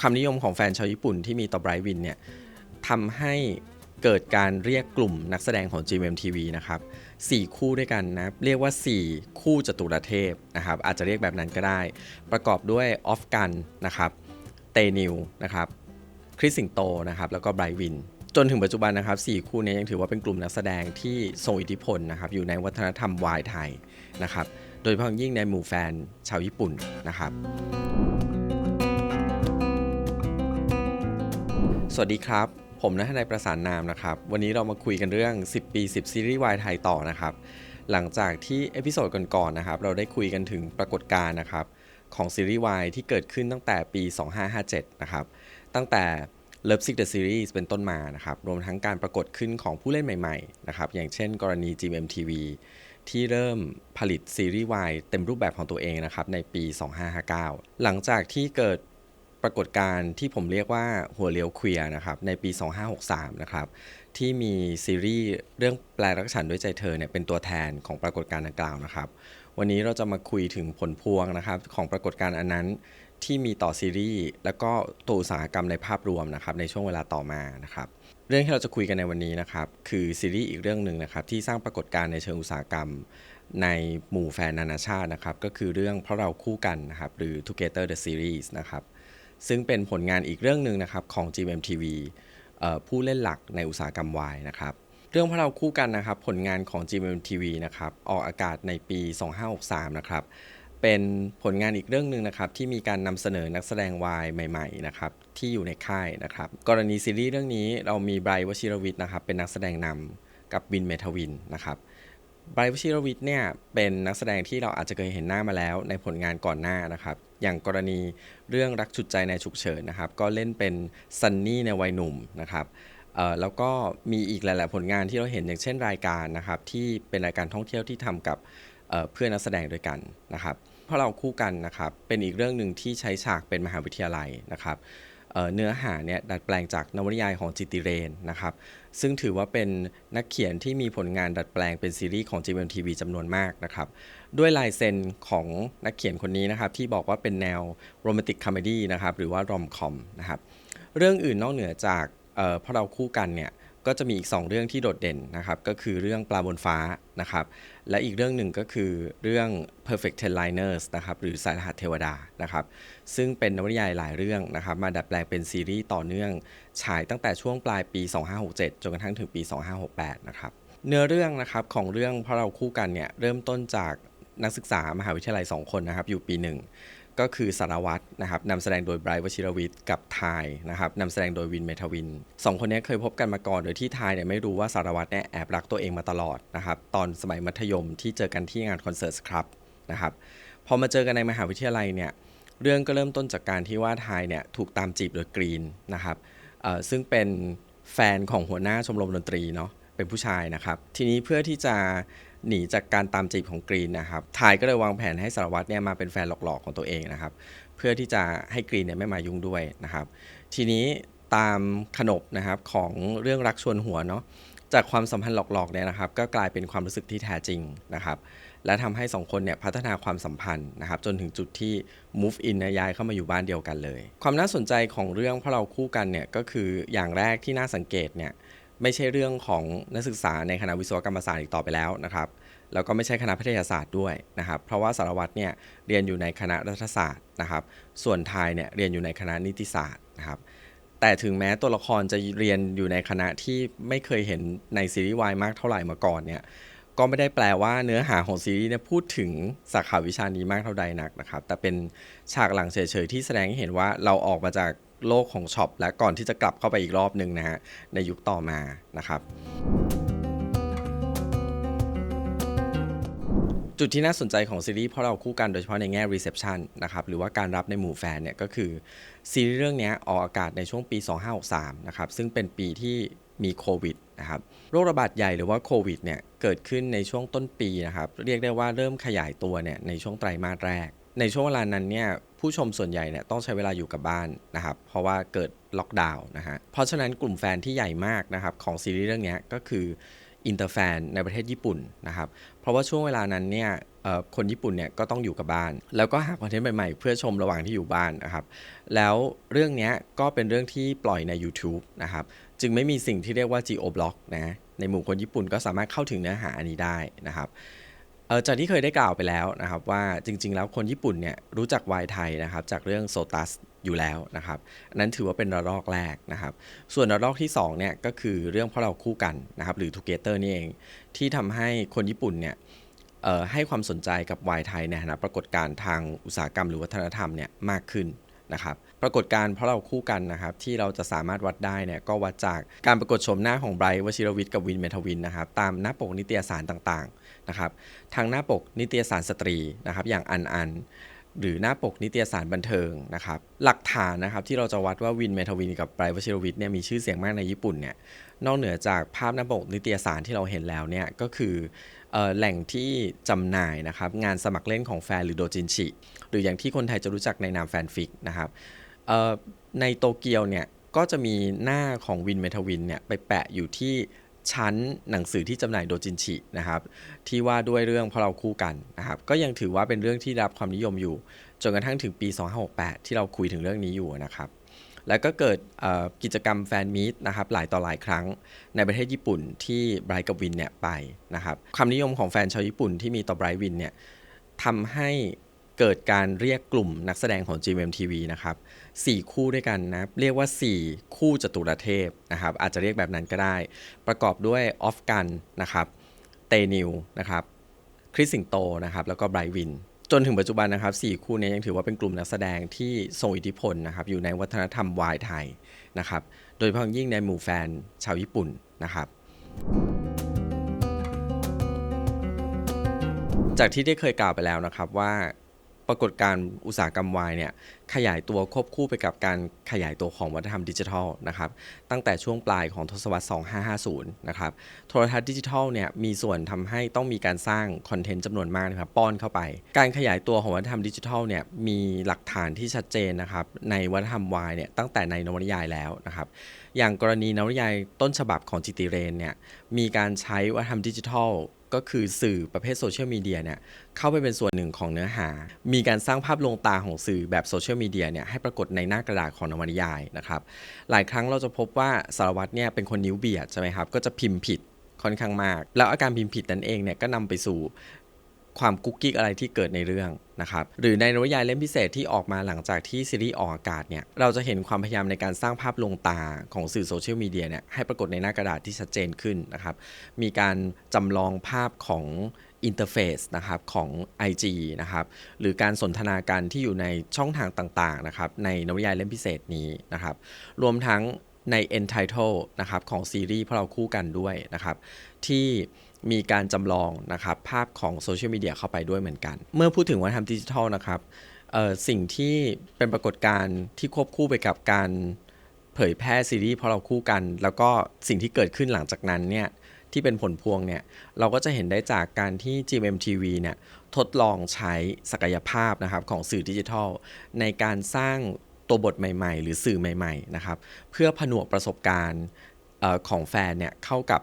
ความนิยมของแฟนชาวญี่ปุ่นที่มีต่อไบรท์วินเนี่ยทำให้เกิดการเรียกกลุ่มนักแสดงของ GMMTV นะครับ 4 คู่ด้วยกันนะ เรียกว่า 4 คู่จตุรเทพนะครับ อาจจะเรียกแบบนั้นก็ได้ ประกอบด้วยออฟกันนะครับเตนิวนะครับคริสสิงโตนะครับ แล้วก็ไบรท์วิน จนถึงปัจจุบันนะครับ 4 คู่นี้ยังถือว่าเป็นกลุ่มนักแสดงที่ทรงอิทธิพลนะครับ อยู่ในวัฒนธรรมวายไทยนะครับ โดยเฉพาะยิ่งในหมู่แฟนชาวญี่ปุ่นนะครับ วัสดีครับ ผมนัทนายประสานนามนะครับ วันนี้เรามาคุยกันเรื่อง 10 ปี 10 ซีรีส์วายไทยต่อนะครับ หลังจากที่เอพิโซดก่อนๆนะครับ เราได้คุยกันถึงปรากฏการณ์นะครับ ของซีรีส์วายที่เกิดขึ้นตั้งแต่ปี 2557 นะครับ ตั้งแต่ Love Sick the Series เป็นต้นมานะครับ รวมทั้งการปรากฏขึ้นของผู้เล่นใหม่ๆนะครับ อย่างเช่น กรณี GMMTV ที่เริ่มผลิตซีรีส์วายเต็มรูปแบบของตัวเองนะครับในปี 2559 หลังจากที่เกิด ปรากฏการณ์ที่ผมเรียกว่าหัวเลี้ยวเคลียร์นะครับในปี 2563 นะครับที่มีซีรีส์เรื่องแปลรักฉันด้วยใจเธอเนี่ยเป็นตัวแทนของปรากฏการณ์ดังกล่าวนะครับ วันนี้เราจะมาคุยถึงผลพวงนะครับของปรากฏการณ์อันนั้นที่มีต่อซีรีส์แล้วก็ตัวอุตสาหกรรมในภาพรวมนะครับในช่วงเวลาต่อมานะครับเรื่องที่เราจะคุยกันในวันนี้นะครับคือซีรีส์อีกเรื่องหนึ่งนะครับที่สร้างปรากฏการณ์ในเชิงอุตสาหกรรมในหมู่แฟนนานาชาตินะครับก็คือเรื่องเพราะเราคู่กันนะครับหรือ Together the Series นะครับ ซึ่งเป็นผลงานอีกเรื่องหนึ่งนะครับของ GMMTV ผู้เล่นหลักในอุตสาหกรรมวายนะครับ เรื่องพวกเราคู่กันนะครับ ผลงานของ GMMTV นะครับออกอากาศในปี 2563 นะครับ เป็นผลงานอีกเรื่องหนึ่งนะครับ ที่มีการนำเสนอนักแสดงวายใหม่ๆนะครับที่อยู่ในค่ายนะครับ กรณีซีรีส์เรื่องนี้เรามีไบรท์วชิรวิทย์นะครับเป็นนักแสดงนำกับวินเมทวินนะครับไบรท์วชิรวิทย์เนี่ยเป็นนักแสดงที่เราอาจจะเคยเห็นหน้ามาแล้วในผลงานก่อนหน้านะครับ อย่างกรณีเรื่องรักฉุดใจในฉุกเฉินนะครับ ก็เล่นเป็นซันนี่ในวัยหนุ่มนะครับแล้วก็มีอีกหลาย ๆ ผลงานที่เราเห็นอย่างเช่นรายการนะครับ ที่เป็นรายการท่องเที่ยวที่ทำกับเเพื่อนนักแสดงด้วยกันนะครับเพราะเราคู่กันนะครับเป็นอีกเรื่องหนึ่งที่ใช้ฉากเป็นมหาวิทยาลัยนะครับเเนื้อหาเนี่ยดัดแปลงจากนวนิยายของจิติเรนนะครับ ซึ่งถือว่าเป็นนักเขียนที่มีผลงานดัดแปลงเป็นซีรีส์ของ GMMTV จำนวนมากนะครับ ด้วยลายเซ็นของนักเขียนคนนี้นะครับ ที่บอกว่าเป็นแนวโรแมนติกคอมเมดี้นะครับ หรือว่ารอมคอมนะครับ เรื่องอื่นนอกเหนือจากเอ่อเพราะเราคู่กันเนี่ย ก็จะมีอีก 2 เรื่องที่โดดเด่นนะครับ ก็คือเรื่องปลาบนฟ้านะครับ และอีกเรื่องหนึ่งก็คือเรื่อง Perfect Ten Liners นะครับ หรือสายรหัสเทวดานะครับ ซึ่งเป็นนวนิยายหลายเรื่องนะครับ มาดัดแปลงเป็นซีรีส์ต่อเนื่อง ฉายตั้งแต่ช่วงปลายปี 2567 จนกระทั่งถึงปี 2568 นะครับ เนื้อเรื่องนะครับของเรื่องเพราะเราคู่กันเนี่ยเริ่มต้นจากนักศึกษามหาวิทยาลัย 2 คนนะครับ อยู่ปีหนึ่ง ก็คือสารวัตรนะครับนำแสดงโดยไบรท์วชิรวิทย์กับทายนะครับนำแสดงโดยวินเมทวินสองคนนี้เคยพบกันมาก่อนโดยที่ทายเนี่ยไม่รู้ว่าสารวัตรเนี่ยแอบรักตัวเองมาตลอดนะครับตอนสมัยมัธยมที่เจอกันที่งานคอนเสิร์ตครับนะครับพอมาเจอกันในมหาวิทยาลัยเนี่ยเรื่องก็เริ่มต้นจากการที่ว่าทายเนี่ยถูกตามจีบโดยกรีนนะครับซึ่งเป็นแฟนของหัวหน้าชมรมดนตรีเนาะเป็นผู้ชายนะครับ ทีนี้เพื่อที่จะ หนีจากการตามจีบของกรีนนะครับทายก็เลยวางแผนให้สารวัตรเนี่ยมาเป็นแฟนหลอกๆของตัวเองนะครับ เพื่อที่จะให้กรีนเนี่ยไม่มายุ่งด้วยนะครับ ทีนี้ตามขนบนะครับของเรื่องรักชวนหัวเนาะจากความสัมพันธ์หลอกๆเนี่ยนะครับ ก็กลายเป็นความรู้สึกที่แท้จริงนะครับ และทำให้สองคนเนี่ยพัฒนาความสัมพันธ์นะครับ จนถึงจุดที่ move in นะย้ายเข้ามาอยู่บ้านเดียวกันเลย ความน่าสนใจของเรื่องเพราะเราคู่กันเนี่ยก็คืออย่างแรกที่น่าสังเกตเนี่ย ไม่ใช่เรื่องของนักศึกษาในคณะวิศวกรรมศาสตร์อีกต่อไปแล้วนะครับแล้วก็ไม่ใช่คณะแพทยศาสตร์ด้วยนะครับ เพราะว่าสารวัตรเนี่ยเรียนอยู่ในคณะรัฐศาสตร์นะครับ ส่วนทายเนี่ยเรียนอยู่ในคณะนิติศาสตร์นะครับ แต่ถึงแม้ตัวละครจะเรียนอยู่ในคณะที่ไม่เคยเห็นในซีรีส์วายมากเท่าไหร่มาก่อนเนี่ยก็ไม่ได้แปลว่าเนื้อหาของซีรีส์เนี่ยพูดถึงสาขาวิชานี้มากเท่าใดนักนะครับ แต่เป็นฉากหลังเฉยๆที่แสดงให้เห็นว่าเราออกมาจาก โลกของช็อปและก่อนที่จะกลับเข้าไปอีกรอบหนึ่งนะฮะในยุคต่อมานะครับจุดที่น่าสนใจของซีรีส์เพราะเราคู่กันโดยเฉพาะในแง่ reception นะครับหรือว่าการรับในหมู่แฟนเนี่ยก็คือซีรีส์เรื่องนี้ออกอากาศในช่วงปี 2563นะครับซึ่งเป็นปีที่มีโควิดนะครับโรคระบาดใหญ่หรือว่าโควิดเนี่ยเกิดขึ้นในช่วงต้นปีนะครับเรียกได้ว่าเริ่มขยายตัวเนี่ยในช่วงไตรมาสแรก ในช่วงเวลานั้นเนี่ยผู้ชมส่วนใหญ่เนี่ยต้องใช้เวลาอยู่กับบ้านนะครับ เพราะว่าเกิดล็อกดาวน์นะฮะเพราะฉะนั้นกลุ่มแฟนที่ใหญ่มากนะครับของซีรีส์เรื่องนี้ก็คืออินเตอร์แฟนในประเทศญี่ปุ่นนะครับ เพราะว่าช่วงเวลานั้นเนี่ยคนญี่ปุ่นเนี่ยก็ต้องอยู่กับบ้าน แล้วก็หาคอนเทนต์ใหม่ๆ เพื่อชมระหว่างที่อยู่บ้านนะครับ แล้วเรื่องนี้ก็เป็นเรื่องที่ปล่อยใน YouTube นะครับ จึงไม่มีสิ่งที่เรียกว่า geo block นะ ในหมู่คนญี่ปุ่นก็สามารถเข้าถึงเนื้อหาอันนี้ได้นะครับ เออจากที่เคยได้กล่าวไปแล้วนะครับว่าจริง ๆ แล้วคนญี่ปุ่นเนี่ยรู้จักวายไทยนะครับจากเรื่องโซตัสอยู่แล้วนะครับอันนั้นถือว่าเป็นระลอกแรกนะครับ ส่วนระลอกที่2เนี่ยก็คือเรื่องเพราะเราคู่กันนะครับหรือ Together นี่เองที่ทำให้คนญี่ปุ่นเนี่ยให้ความสนใจกับวายไทยในฐานะปรากฏการณ์ทางอุตสาหกรรมหรือวัฒนธรรมเนี่ยมากขึ้นนะครับปรากฏการณ์เพราะเราคู่กันนะครับที่เราจะสามารถวัดได้เนี่ยก็วัดจากการปรากฏชมหน้าของไบรท์วชิรวิทย์กับวินเมทวินนะครับตามหน้าปกนิตยสารต่างๆ นะครับทางหน้าปกนิตยสารสตรีนะครับอย่างอันอันหรือหน้าปกนิตยสารบันเทิงนะครับหลักฐานนะครับที่เราจะวัดว่าวินเมทวินกับไบรท์วชิรวิทย์เนี่ยมีชื่อเสียงมากในญี่ปุ่นเนี่ยนอกเหนือจากภาพหน้าปกนิตยสารที่เราเห็นแล้วเนี่ยก็คือออแหล่งที่จำหน่ายนะครับงานสมัครเล่นของแฟนหรือโดจินชิหรืออย่างที่คนไทยจะรู้จักในนามแฟนฟิกนะครับในโตเกียวเนี่ยก็จะมีหน้าของวินเมทวินเนี่ยไปแปะอยู่ที่ ชั้นหนังสือที่จำหน่ายโดจินชินะครับที่ว่าด้วยเรื่องพราะเราคู่กันนะครับก็ยังถือว่าเป็นเรื่องที่รับความนิยมอยู่ จนกระทั่งถึงปี 2568 ที่เราคุยถึงเรื่องนี้อยู่นะครับแล้วก็เกิดกิจกรรมแฟนมีตนะครับหลายต่อหลายครั้งในประเทศญี่ปุ่นที่ไบรท์กับวินเนี่ยไปนะครับความนิยมของแฟนชาวญี่ปุ่นที่มีต่อไบรท์วินเนี่ยทำให้ เกิดการเรียกกลุ่มนักแสดงของ GMMTV นะครับ4คู่ด้วยกันนะเรียกว่า 4 คู่จตุรเทพนะครับอาจจะเรียกแบบนั้นก็ได้ ประกอบด้วยออฟกันนะครับเตนิวนะครับคริสสิงโตนะครับแล้วก็ไบรท์วิน จนถึงปัจจุบันนะครับสี่คู่นี้ยังถือว่าเป็นกลุ่มนักแสดงที่ทรงอิทธิพลนะครับอยู่ในวัฒนธรรมวายไทยนะครับโดยเฉพาะอย่างยิ่งในหมู่แฟนชาวญี่ปุ่นนะครับจากที่ได้เคยกล่าวไปแล้วนะครับว่า ปรากฏการณ์อุตสาหกรรมวายเนี่ย ขยายตัวควบคู่ไปกับการขยายตัวของวัฒนธรรมดิจิทัลนะครับตั้งแต่ช่วงปลายของทศวรรษ 2550 นะครับโทรทัศน์ดิจิทัลเนี่ยมีส่วนทำให้ต้องมีการสร้างคอนเทนต์จำนวนมากนะครับป้อนเข้าไป การขยายตัวของวัฒนธรรมดิจิทัลเนี่ยมีหลักฐานที่ชัดเจนนะครับในวัฒนธรรมวายเนี่ยตั้งแต่ในนวนิยายแล้วนะครับอย่างกรณีนวนิยายต้นฉบับของจิตติเรนเนี่ยมีการใช้วัฒนธรรมดิจิทัลก็คือสื่อประเภทโซเชียลมีเดียเนี่ยเข้าไปเป็นส่วนหนึ่งของเนื้อหา มีการสร้างภาพลวงตาของสื่อแบบโซเชียลมีเดียเนี่ยให้ปรากฏในหน้ากระดาษของนวนิยายนะครับหลายครั้งเราจะพบว่าสารวัตรเนี่ยเป็นคนนิ้วเบียดใช่ไหมครับก็จะพิมพ์ผิดค่อนข้างมาก แล้วอาการพิมพ์ผิดนั้นเองเนี่ยก็นำไปสู่ความกุ๊กกิ๊กอะไรที่เกิดในเรื่องนะครับหรือในนวนิยายเล่มพิเศษที่ออกมาหลังจากที่ซีรีส์ออกอากาศเนี่ยเราจะเห็นความพยายามในการสร้างภาพลวงตาของสื่อโซเชียลมีเดียเนี่ยให้ปรากฏในหน้ากระดาษที่ชัดเจนขึ้นนะครับมีการจำลองภาพของ อินเทอร์เฟซนะครับของ IG นะครับหรือการสนทนากันที่อยู่ในช่องทางต่างๆนะครับในนวนิยายเล่มพิเศษนี้นะครับรวมทั้งใน Entitle นะครับของซีรีส์พราะเราคู่กันด้วยนะครับที่มีการจำลองนะครับภาพของโซเชียลมีเดียเข้าไปด้วยเหมือนกัน เมื่อพูดถึงวัฒนธรรมดิจิทัลนะครับสิ่งที่เป็นปรากฏการณ์ที่ควบคู่ไปกับการเผยแพร่ซีรีส์เพราะเราคู่กัน แล้วก็สิ่งที่เกิดขึ้นหลังจากนั้นเนี่ย ที่เป็นผลพวงเนี่ยเราก็จะเห็นได้จากการที่ GMMTV เนี่ยทดลองใช้ศักยภาพนะครับของสื่อดิจิทัล ในการสร้างตัวบทใหม่ ๆ หรือสื่อใหม่ๆนะครับเพื่อผนวกประสบการณ์ของแฟนเนี่ยเข้ากับ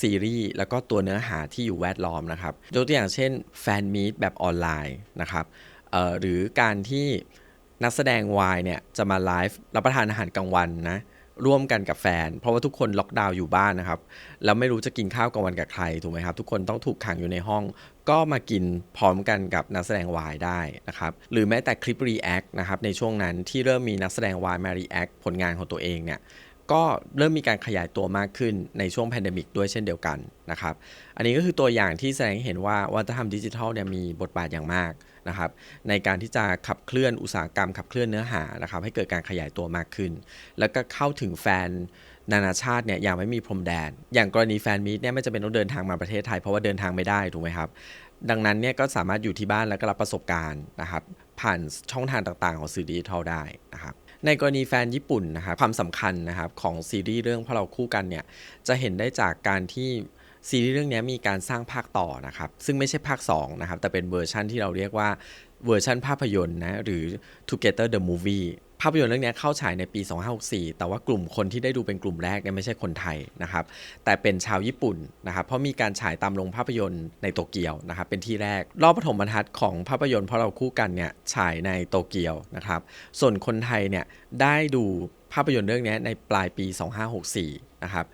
ซีรีส์แล้วก็ตัวเนื้อหาที่อยู่แวดล้อมนะครับยกตัวอย่างเช่นแฟนมีตแบบออนไลน์นะครับหรือการที่นักแสดงวายเนี่ยจะมาไลฟ์รับประทานอาหารกลางวันนะ ร่วมกันกับแฟน เพราะว่าทุกคนล็อกดาวน์อยู่บ้านนะครับ แล้วไม่รู้จะกินข้าวกลางวันกับใครถูกไหมครับ ทุกคนต้องถูกขังอยู่ในห้อง ก็มากินพร้อมกันกับนักแสดงวายได้นะครับ หรือแม้แต่คลิป React นะครับในช่วงนั้นที่เริ่มมีนักแสดงวายมา React ผลงานของตัวเองเนี่ยก็เริ่มมีการขยายตัวมากขึ้นในช่วงแพนดมิกด้วยเช่นเดียวกันนะครับ อันนี้ก็คือตัวอย่างที่แสดงให้เห็นว่าวัฒนธรรมดิจิทัลเนี่ยมีบทบาทอย่างมาก นะครับในการที่จะขับเคลื่อนอุตสาหกรรม ขับเคลื่อนเนื้อหานะครับให้เกิดการขยายตัวมากขึ้น แล้วก็เข้าถึงแฟนนานาชาติเนี่ยอย่างไม่มีพรมแดน อย่างกรณีแฟนมีตเนี่ยไม่จะเป็นต้องเดินทางมาประเทศไทยเพราะว่าเดินทางไม่ได้ถูกไหมครับดังนั้นเนี่ยก็สามารถอยู่ที่บ้านแล้วก็รับประสบการณ์นะครับผ่านช่องทางต่างๆ ของสื่อดิจิทัลได้นะครับในกรณีแฟนญี่ปุ่นนะครับความสำคัญนะครับของซีรีส์เรื่องพราะเราคู่กันเนี่ยจะเห็นได้จากการที่ ซีรีส์เรื่องนี้มีการสร้างภาคต่อนะครับ ซึ่งไม่ใช่ภาค2นะครับ แต่เป็นเวอร์ชั่นที่เราเรียกว่าเวอร์ชั่นภาพยนตร์นะหรือ Together the Movie ภาพยนตร์เรื่องนี้เข้าฉายในปี 2564 แต่ว่ากลุ่มคนที่ได้ดูเป็นกลุ่มแรกเนี่ยไม่ใช่คนไทยนะครับ แต่เป็นชาวญี่ปุ่นนะครับ เพราะมีการฉายตามโรงภาพยนตร์ในโตเกียวนะครับ เป็นที่แรก รอบปฐมบรรทัดของภาพยนตร์เพราะเราคู่กันเนี่ยฉายในโตเกียวนะครับ ส่วนคนไทยเนี่ยได้ดูภาพยนตร์เรื่องนี้ในปลายปี 2564 นะครับ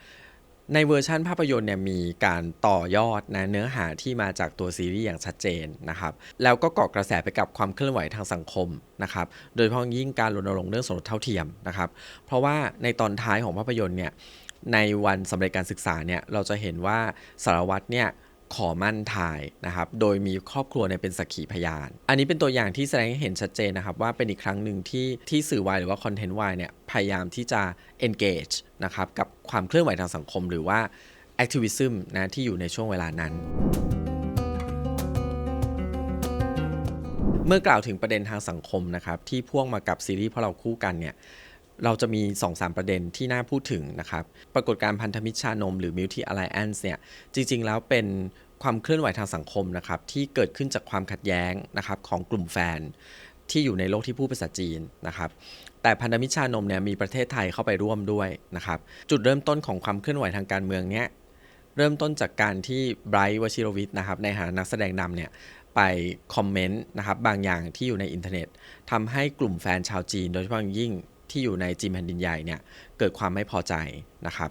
ในเวอร์ชันภาพยนตร์เนี่ยมีการต่อยอดนะเนื้อหาที่มาจากตัวซีรีส์อย่างชัดเจนนะครับแล้วก็เกาะกระแสไปกับความเคลื่อนไหวทางสังคมนะครับโดยเฉพาะยิ่งการรณรงค์เรื่องสมรสเท่าเทียมนะครับเพราะว่าในตอนท้ายของภาพยนตร์เนี่ยในวันสำเร็จการศึกษาเนี่ยเราจะเห็นว่าสารวัตรเนี่ย ขอมั่นทายนะครับ โดยมีครอบครัวเนี่ยเป็นสักขีพยาน อันนี้เป็นตัวอย่างที่แสดงให้เห็นชัดเจนนะครับ ว่าเป็นอีกครั้งหนึ่งที่ที่สื่อวายหรือว่าคอนเทนต์วายเนี่ยพยายามที่จะ engage นะครับกับความเคลื่อนไหวทางสังคม หรือว่า activism นะที่อยู่ในช่วงเวลานั้น เมื่อกล่าวถึงประเด็นทางสังคมนะครับที่พ่วงมากับซีรีส์พราะเราคู่กันเนี่ย เราจะมี 2-3 ประเด็นที่น่าพูดถึงนะครับ ปรากฏการพันธมิตรชานม หรือ Multi Alliance เนี่ย จริง ๆ แล้วเป็นความเคลื่อนไหวทางสังคมนะครับ ที่เกิดขึ้นจากความขัดแย้งนะครับของกลุ่มแฟน ที่อยู่ในโลกที่พูดภาษาจีนนะครับ แต่พันธมิตรชานมเนี่ยมีประเทศไทยเข้าไปร่วมด้วยนะครับ จุดเริ่มต้นของความเคลื่อนไหวทางการเมืองเนี้ยเริ่มต้นจากการที่ไบรท์วชิรวิทย์นะครับในฐานะนักแสดงนำเนี่ยไปคอมเมนต์นะครับบางอย่างที่อยู่ในอินเทอร์เน็ตทำให้กลุ่มแฟนชาวจีน โดยเฉพาะยิ่ง ที่อยู่ในจีนแผ่นดินใหญ่เนี่ยเกิดความไม่พอใจนะครับ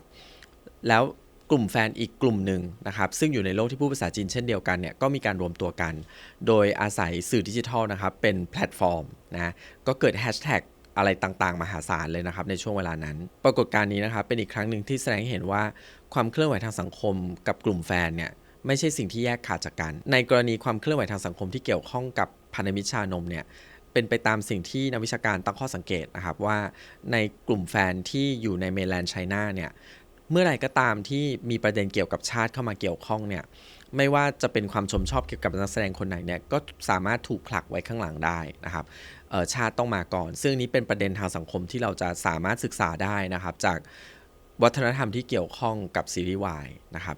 แล้วกลุ่มแฟนอีกกลุ่มหนึ่งนะครับ ซึ่งอยู่ในโลกที่พูดภาษาจีนเช่นเดียวกันเนี่ยก็มีการรวมตัวกัน โดยอาศัยสื่อดิจิทัลนะครับ เป็นแพลตฟอร์มนะก็เกิดแฮชแท็กอะไรต่างๆ มหาศาลเลยนะครับ ในช่วงเวลานั้น ปรากฏการณ์นี้นะครับ เป็นอีกครั้งหนึ่งที่แสดงให้เห็นว่าความเคลื่อนไหวทางสังคมกับกลุ่มแฟนเนี่ยไม่ใช่สิ่งที่แยกขาดจากกัน ในกรณีความเคลื่อนไหวทางสังคมที่เกี่ยวข้องกับพันธมิตรชานมเนี่ย เป็นไปตามสิ่งที่นักวิชาการตั้งข้อสังเกตนะครับว่าในกลุ่มแฟนที่อยู่ในเมนแลนด์ไชน่าเนี่ยเมื่อไหร่ก็ตามที่มีประเด็นเกี่ยวกับชาติเข้ามาเกี่ยวข้องเนี่ยไม่ว่าจะเป็นความชมชอบเกี่ยวกับนักแสดงคนไหนเนี่ยก็สามารถถูกผลักไว้ข้างหลังได้นะครับออชาติต้องมาก่อน ซึ่งนี้เป็นประเด็นทางสังคมที่เราจะสามารถศึกษาได้นะครับ จากวัฒนธรรมที่เกี่ยวข้องกับซีรีส์วายนะครับ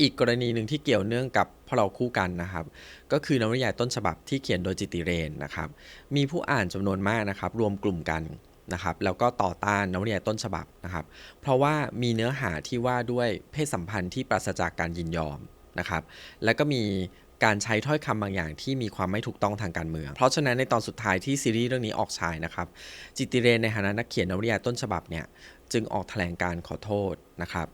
อีกกรณีหนึ่งที่เกี่ยวเนื่องกับพวกเราคู่กันนะครับ ก็คือนวนิยายต้นฉบับที่เขียนโดยจิติเรนนะครับ มีผู้อ่านจำนวนมากนะครับ รวมกลุ่มกันนะครับ แล้วก็ต่อต้านนวนิยายต้นฉบับนะครับ เพราะว่ามีเนื้อหาที่ว่าด้วยเพศสัมพันธ์ที่ปราศจากการยินยอมนะครับ แล้วก็มีการใช้ถ้อยคำบางอย่างที่มีความไม่ถูกต้องทางการเมือง เพราะฉะนั้นในตอนสุดท้ายที่ซีรีส์เรื่องนี้ออกฉายนะครับ จิตติเรนในฐานะนักเขียนนวนิยายต้นฉบับเนี่ย จึงออกแถลงการขอโทษนะครับ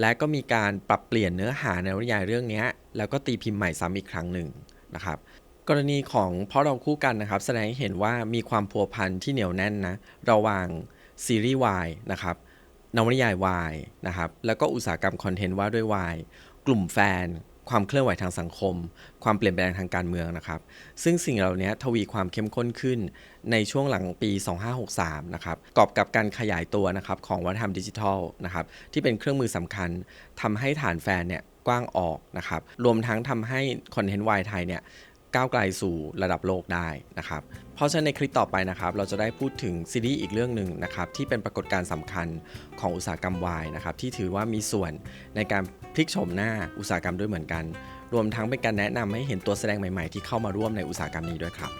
และก็มีการปรับเปลี่ยนเนื้อหาในวนิยายเรื่องนี้แล้วก็ตีพิมพ์ใหม่ซ้ำอีกครั้งหนึ่งนะครับกรณีของเพราะเราคู่กันนะครับ แสดงให้เห็นว่ามีความพัวพันที่เหนียวแน่นนะระหว่างซีรีส์วายนะครับนวนิยายวายนะครับแล้วก็อุตสาหกรรมคอนเทนต์ว่าด้วยวายกลุ่มแฟน ความเคลื่อนไหวทางสังคม ความเปลี่ยนแปลงทางการเมืองนะครับ ซึ่งสิ่งเหล่านี้ทวีความเข้มข้นขึ้นในช่วงหลังปี 2563 นะครับกอบกับการขยายตัวนะครับของวัฒนธรรมดิจิทัลนะครับที่เป็นเครื่องมือสำคัญทำให้ฐานแฟนเนี่ยกว้างออกนะครับ รวมทั้งทำให้คอนเทนต์วายไทยเนี่ยก้าวไกลสู่ระดับโลกได้นะครับ เพราะฉะนั้นในคลิปต่อไปนะครับ เราจะได้พูดถึงซีรีส์อีกเรื่องหนึ่งนะครับ ที่เป็นปรากฏการณ์สำคัญของอุตสาหกรรมวายนะครับ ที่ถือว่ามีส่วนในการ พลิกโฉมหน้าอุตสาหกรรมด้วยเหมือนกัน รวมทั้งเป็นการแนะนำให้เห็นตัวแสดงใหม่ ๆ ที่เข้ามาร่วมในอุตสาหกรรมนี้ด้วยครับ